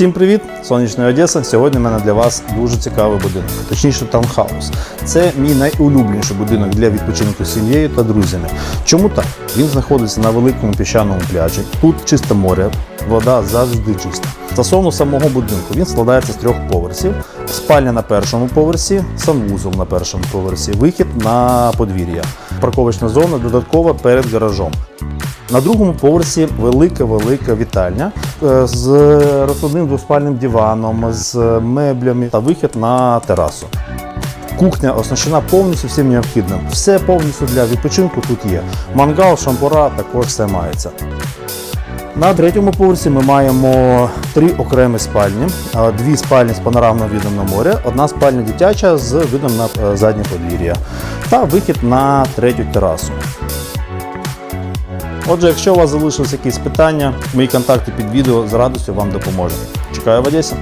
Всім привіт! Сонячна Одеса. Сьогодні в мене для вас дуже цікавий будинок, точніше таунхаус. Це мій найулюбленіший будинок для відпочинку з сім'єю та друзями. Чому так? Він знаходиться на великому піщаному пляжі. Тут чисте море, вода завжди чиста. Стосовно самого будинку, він складається з трьох поверхів: спальня на першому поверсі, санвузол на першому поверсі, вихід на подвір'я, парковочна зона додаткова перед гаражом. На другому поверсі велика-велика вітальня з розкладним двоспальним диваном, з меблями та вихід на терасу. Кухня оснащена повністю всім необхідним. Все повністю для відпочинку тут є. Мангал, шампура також все мається. На третьому поверсі ми маємо три окремі спальні, Е, дві спальні з панорамним видом на море, одна спальня дитяча з видом на е, заднє подвір'я та вихід на третю терасу. Отже, якщо у вас залишились якісь питання, мої контакти під відео з радістю вам допоможуть. Чекаю в Одесі.